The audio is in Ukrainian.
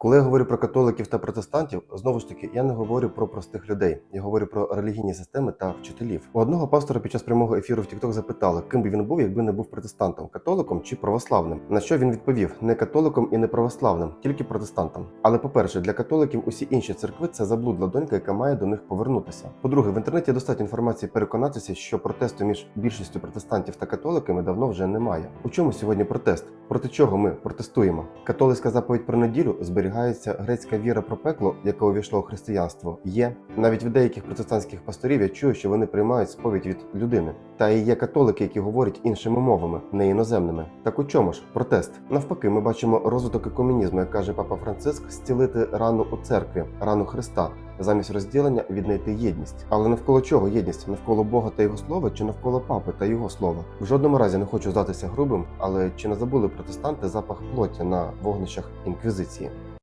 Коли я говорю про католиків та протестантів, знову ж таки, я не говорю про простих людей. Я говорю про релігійні системи та вчителів. У одного пастора під час прямого ефіру в TikTok запитали, ким би він був, якби не був протестантом, католиком чи православним. На що він відповів: не католиком і не православним, тільки протестантом. Але по-перше, для католиків усі інші церкви це заблудла донька, яка має до них повернутися. По-друге, в інтернеті достатньо інформації переконатися, що протесту між більшістю протестантів та католиками давно вже немає. У чому сьогодні протест? Проти чого ми протестуємо? Католицька заповідь про неділю зберігається грецька віра про пекло, яке увійшло у християнство. Є навіть від деяких протестантських пасторів я чую, що вони приймають сповідь від людини. Та і є католики, які говорять іншими мовами, не іноземними. Так у чому ж протест? Навпаки, ми бачимо розвиток екомунізму, як каже Папа Франциск, зцілити рану у церкві, рану Христа. Замість розділення віднайти єдність. Але навколо чого єдність? Навколо Бога та його слова чи навколо папи та його слова? В жодному разі не хочу здатися грубим, але чи не забули протестанти запах плоті на вогнищах інквізиції?